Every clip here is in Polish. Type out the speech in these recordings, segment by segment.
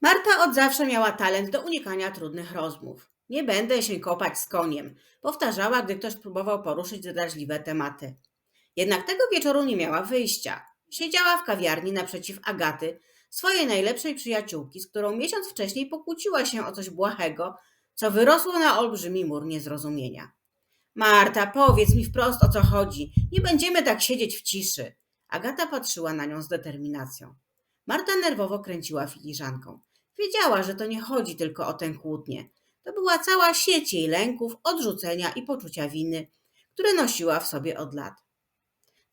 Marta od zawsze miała talent do unikania trudnych rozmów. Nie będę się kopać z koniem, powtarzała, gdy ktoś próbował poruszyć drażliwe tematy. Jednak tego wieczoru nie miała wyjścia. Siedziała w kawiarni naprzeciw Agaty, swojej najlepszej przyjaciółki, z którą miesiąc wcześniej pokłóciła się o coś błahego, co wyrosło na olbrzymi mur niezrozumienia. Marta, powiedz mi wprost o co chodzi. Nie będziemy tak siedzieć w ciszy. Agata patrzyła na nią z determinacją. Marta nerwowo kręciła filiżanką. Wiedziała, że to nie chodzi tylko o tę kłótnię. To była cała sieć jej lęków, odrzucenia i poczucia winy, które nosiła w sobie od lat.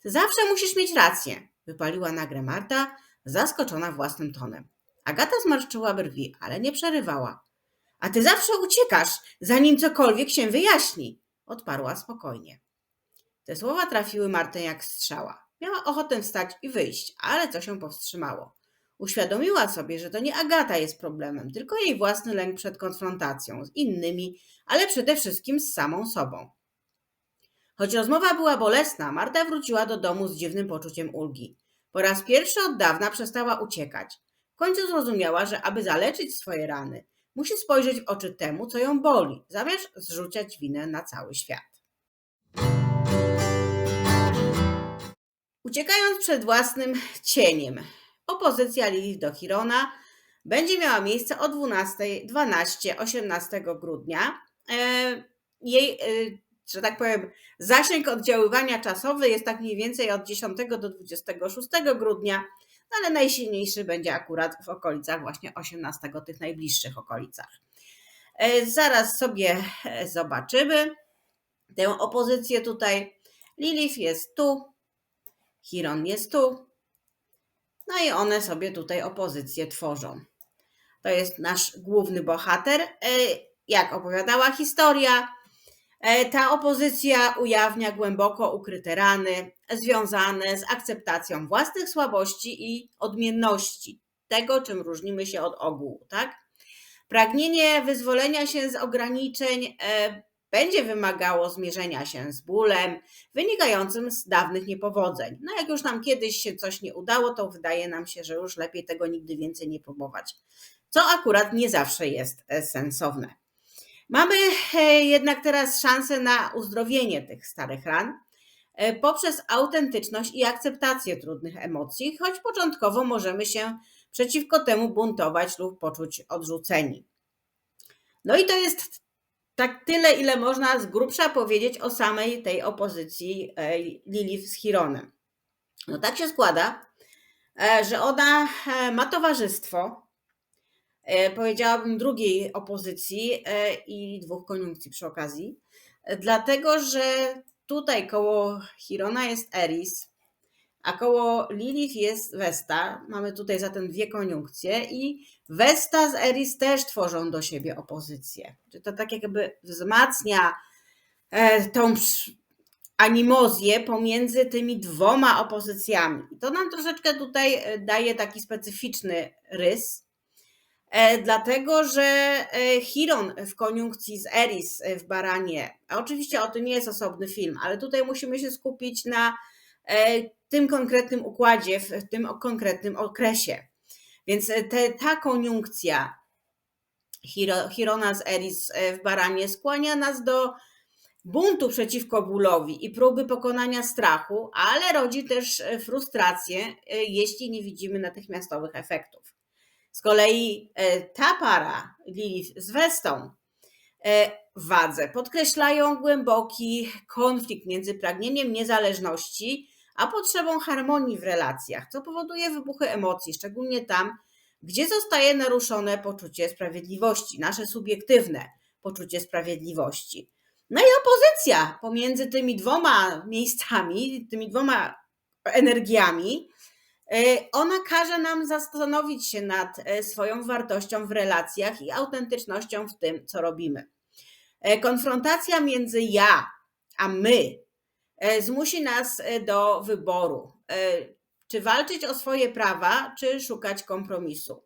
Ty zawsze musisz mieć rację, wypaliła nagle Marta, zaskoczona własnym tonem. Agata zmarszczyła brwi, ale nie przerywała. A ty zawsze uciekasz, zanim cokolwiek się wyjaśni, odparła spokojnie. Te słowa trafiły Martę jak strzała. Miała ochotę wstać i wyjść, ale co się powstrzymało. Uświadomiła sobie, że to nie Agata jest problemem, tylko jej własny lęk przed konfrontacją z innymi, ale przede wszystkim z samą sobą. Choć rozmowa była bolesna, Marta wróciła do domu z dziwnym poczuciem ulgi. Po raz pierwszy od dawna przestała uciekać. W końcu zrozumiała, że aby zaleczyć swoje rany, musi spojrzeć w oczy temu, co ją boli, zamiast zrzucać winę na cały świat. Uciekając przed własnym cieniem, opozycja Lilith do Chirona będzie miała miejsce o 12, 12, 18 grudnia. E, Jej, e, że tak powiem, zasięg oddziaływania czasowy jest tak mniej więcej od 10 do 26 grudnia, no ale najsilniejszy będzie akurat w okolicach właśnie 18, tych najbliższych okolicach. E, Zaraz sobie zobaczymy tę opozycję tutaj. Lilith jest tu, Chiron jest tu, no i one sobie tutaj opozycję tworzą. To jest nasz główny bohater. E, Jak opowiadała historia, e, ta opozycja ujawnia głęboko ukryte rany związane z akceptacją własnych słabości i odmienności, tego czym różnimy się od ogółu, tak? Pragnienie wyzwolenia się z ograniczeń e, będzie wymagało zmierzenia się z bólem wynikającym z dawnych niepowodzeń. No jak już nam kiedyś się coś nie udało, to wydaje nam się, że już lepiej tego nigdy więcej nie próbować. Co akurat nie zawsze jest e, sensowne. Mamy e, jednak teraz szansę na uzdrowienie tych starych ran e, poprzez autentyczność i akceptację trudnych emocji, choć początkowo możemy się przeciwko temu buntować lub poczuć odrzuceni. No i to jest tak tyle, ile można z grubsza powiedzieć o samej tej opozycji Lilith z Chironem. No tak się składa, e, że ona e, ma towarzystwo, e, powiedziałabym drugiej opozycji i dwóch koniunkcji przy okazji, dlatego że tutaj koło Chirona jest Eris, a koło Lilith jest Vesta. Mamy tutaj zatem dwie koniunkcje i Vesta z Eris też tworzą do siebie opozycję. Czyli to tak jakby wzmacnia e, tą animozję pomiędzy tymi dwoma opozycjami. To nam troszeczkę tutaj e, daje taki specyficzny rys, e, dlatego że Chiron w koniunkcji z Eris w Baranie, a oczywiście o tym jest osobny film, ale tutaj musimy się skupić na tym konkretnym układzie, w tym konkretnym okresie. Więc e, te, ta koniunkcja Hiro, Chirona z Eris e, w Baranie skłania nas do buntu przeciwko bólowi i próby pokonania strachu, ale rodzi też e, frustrację, jeśli nie widzimy natychmiastowych efektów. Z kolei ta para Lilith z Westą wadze podkreślają głęboki konflikt między pragnieniem niezależności a potrzebą harmonii w relacjach, co powoduje wybuchy emocji, szczególnie tam, gdzie zostaje naruszone poczucie sprawiedliwości, nasze subiektywne poczucie sprawiedliwości. No i opozycja pomiędzy tymi dwoma miejscami, tymi dwoma energiami, e, ona każe nam zastanowić się nad e, swoją wartością w relacjach i autentycznością w tym, co robimy. E, Konfrontacja między ja a my zmusi nas e, do wyboru, e, czy walczyć o swoje prawa, czy szukać kompromisu.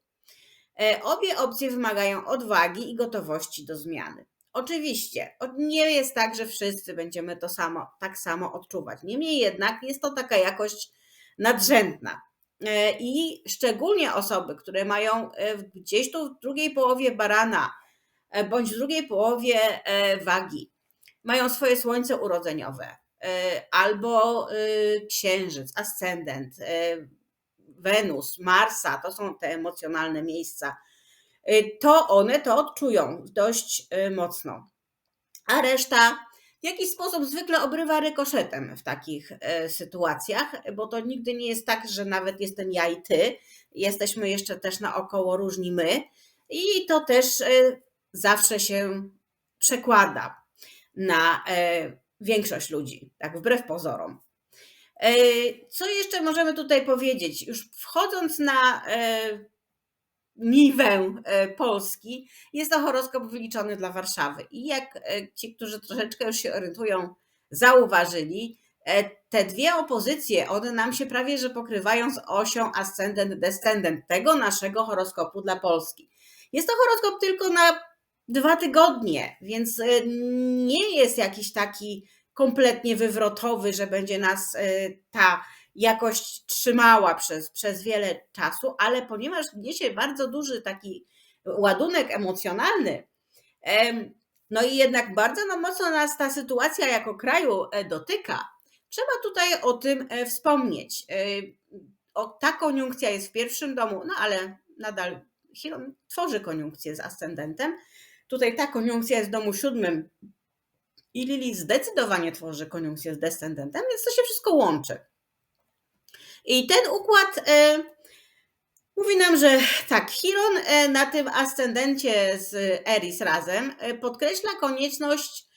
E, Obie opcje wymagają odwagi i gotowości do zmiany. Oczywiście, nie jest tak, że wszyscy będziemy to samo, tak samo odczuwać. Niemniej jednak jest to taka jakość nadrzędna. E, I szczególnie osoby, które mają e, gdzieś tu w drugiej połowie barana e, bądź w drugiej połowie wagi, mają swoje słońce urodzeniowe albo księżyc, ascendent, Wenus, Marsa, to są te emocjonalne miejsca, to one to odczują dość mocno. A reszta w jakiś sposób zwykle obrywa rykoszetem w takich e, sytuacjach, bo to nigdy nie jest tak, że nawet jestem ja i ty, jesteśmy jeszcze też naokoło różni my i to też e, zawsze się przekłada na e, większość ludzi, tak wbrew pozorom. Co jeszcze możemy tutaj powiedzieć? Już wchodząc na niwę e, Polski, jest to horoskop wyliczony dla Warszawy. I jak e, ci, którzy troszeczkę już się orientują, zauważyli, e, te dwie opozycje, one nam się prawie że pokrywają z osią ascendent-descendent tego naszego horoskopu dla Polski. Jest to horoskop tylko na dwa tygodnie, więc nie jest jakiś taki kompletnie wywrotowy, że będzie nas ta jakość trzymała przez, przez wiele czasu, ale ponieważ niesie bardzo duży taki ładunek emocjonalny, no i jednak bardzo no mocno nas ta sytuacja jako kraju e, dotyka, trzeba tutaj o tym e, wspomnieć. E, o, ta koniunkcja jest w pierwszym domu, no ale nadal Chiron tworzy koniunkcję z ascendentem. Tutaj ta koniunkcja jest w domu siódmym i Lili zdecydowanie tworzy koniunkcję z descendentem, więc to się wszystko łączy. I ten układ e, mówi nam, że tak, Chiron e, na tym ascendencie z Eris razem e, podkreśla konieczność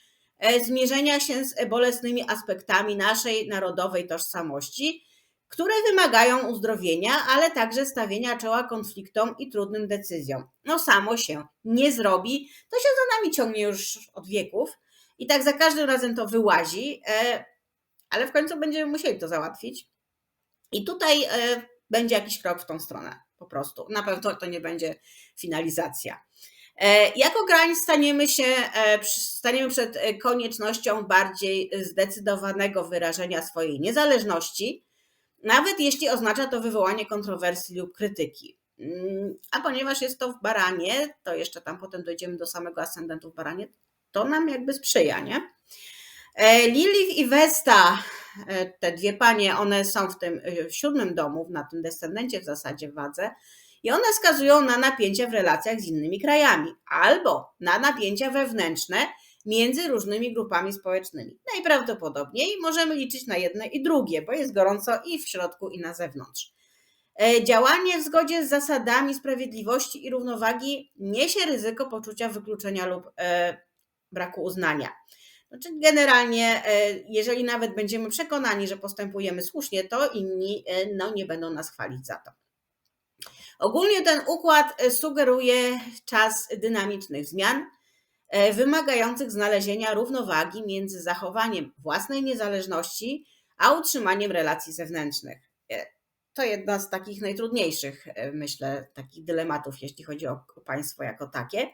zmierzenia się z bolesnymi aspektami naszej narodowej tożsamości, które wymagają uzdrowienia, ale także stawienia czoła konfliktom i trudnym decyzjom. No samo się nie zrobi, to się za nami ciągnie już od wieków i tak za każdym razem to wyłazi, ale w końcu będziemy musieli to załatwić. I tutaj e, będzie jakiś krok w tą stronę, po prostu. Na pewno to nie będzie finalizacja. E, jako kraj staniemy się, e, staniemy przed koniecznością bardziej zdecydowanego wyrażenia swojej niezależności, nawet jeśli oznacza to wywołanie kontrowersji lub krytyki. Mm, a ponieważ jest to w baranie, to jeszcze tam potem dojdziemy do samego ascendentu w baranie, to nam jakby sprzyja, nie? Lilith i Vesta E, te dwie panie, one są w tym e, w siódmym domu, na tym descendencie w zasadzie w wadze, i one wskazują na napięcia w relacjach z innymi krajami albo na napięcia wewnętrzne między różnymi grupami społecznymi. Najprawdopodobniej możemy liczyć na jedne i drugie, bo jest gorąco i w środku, i na zewnątrz. E, działanie w zgodzie z zasadami sprawiedliwości i równowagi niesie ryzyko poczucia wykluczenia lub braku uznania. Znaczy generalnie, e, jeżeli nawet będziemy przekonani, że postępujemy słusznie, to inni e, no, nie będą nas chwalić za to. Ogólnie ten układ e, sugeruje czas dynamicznych zmian, wymagających znalezienia równowagi między zachowaniem własnej niezależności, a utrzymaniem relacji zewnętrznych. To jedna z takich najtrudniejszych, myślę, takich dylematów, jeśli chodzi o państwo jako takie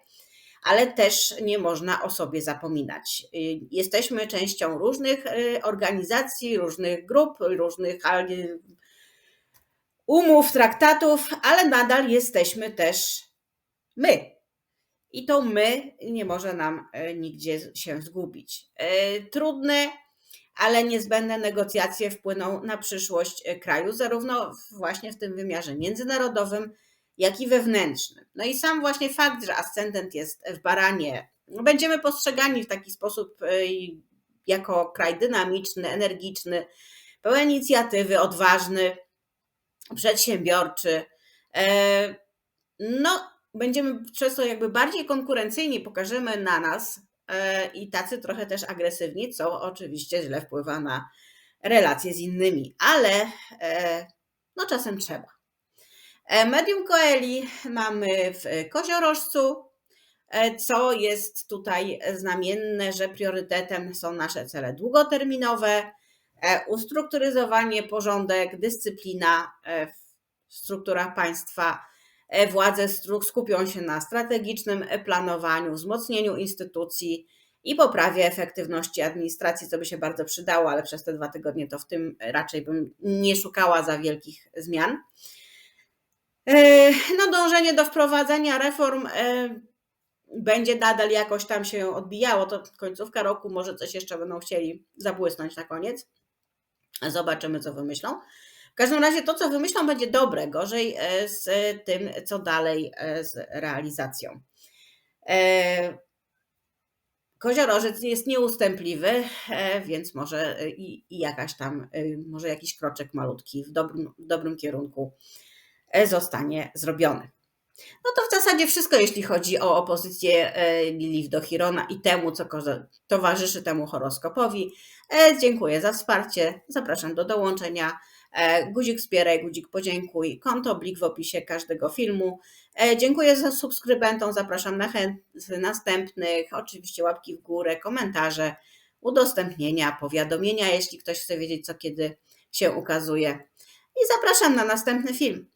ale też nie można o sobie zapominać. Jesteśmy częścią różnych organizacji, różnych grup, różnych umów, traktatów, ale nadal jesteśmy też my. I to my nie może nam y, nigdzie się zgubić. Trudne, ale niezbędne negocjacje wpłyną na przyszłość kraju, zarówno właśnie w tym wymiarze międzynarodowym, jak i wewnętrznym. No i sam właśnie fakt, że ascendent jest w baranie, będziemy postrzegani w taki sposób jako kraj dynamiczny, energiczny, pełen inicjatywy, odważny, przedsiębiorczy. E, no, będziemy przez to jakby bardziej konkurencyjni, pokażemy na nas e, i tacy trochę też agresywni, co oczywiście źle wpływa na relacje z innymi, ale e, no czasem trzeba. E, medium Coeli mamy w koziorożcu, co jest tutaj znamienne, że priorytetem są nasze cele długoterminowe, ustrukturyzowanie, porządek, dyscyplina w strukturach państwa. Władze skupią się na strategicznym planowaniu, wzmocnieniu instytucji i poprawie efektywności administracji, co by się bardzo przydało, ale przez te dwa tygodnie to w tym raczej bym nie szukała za wielkich zmian. E, no, dążenie do wprowadzenia reform e, będzie nadal jakoś tam się odbijało. To końcówka roku, może coś jeszcze będą chcieli zabłysnąć na koniec. Zobaczymy, co wymyślą. W każdym razie to, co wymyślą, będzie dobre, gorzej e, z tym, co dalej z realizacją. Koziorożec jest nieustępliwy, więc może i, i jakaś tam, może jakiś kroczek malutki w dobrym, w dobrym kierunku zostanie zrobiony. No to w zasadzie wszystko, jeśli chodzi o opozycję Lilith do Chirona i temu, co towarzyszy temu horoskopowi. Dziękuję za wsparcie. Zapraszam do dołączenia. Guzik wspieraj, guzik podziękuj. Konto blik w opisie każdego filmu. Dziękuję za subskrybentom. Zapraszam na następnych. Oczywiście łapki w górę, komentarze, udostępnienia, powiadomienia, jeśli ktoś chce wiedzieć, co kiedy się ukazuje. I zapraszam na następny film.